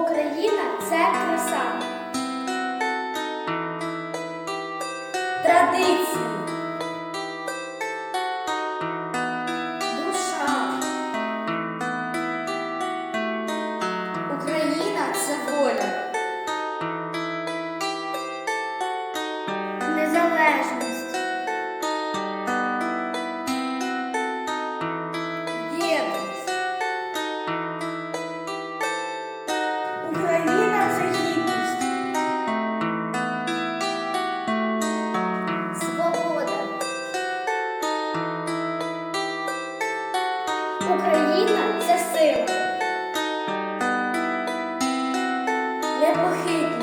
Україна це краса. Традиції. Душа. Україна це воля. Незалежність. Україна це сила. Непохитність.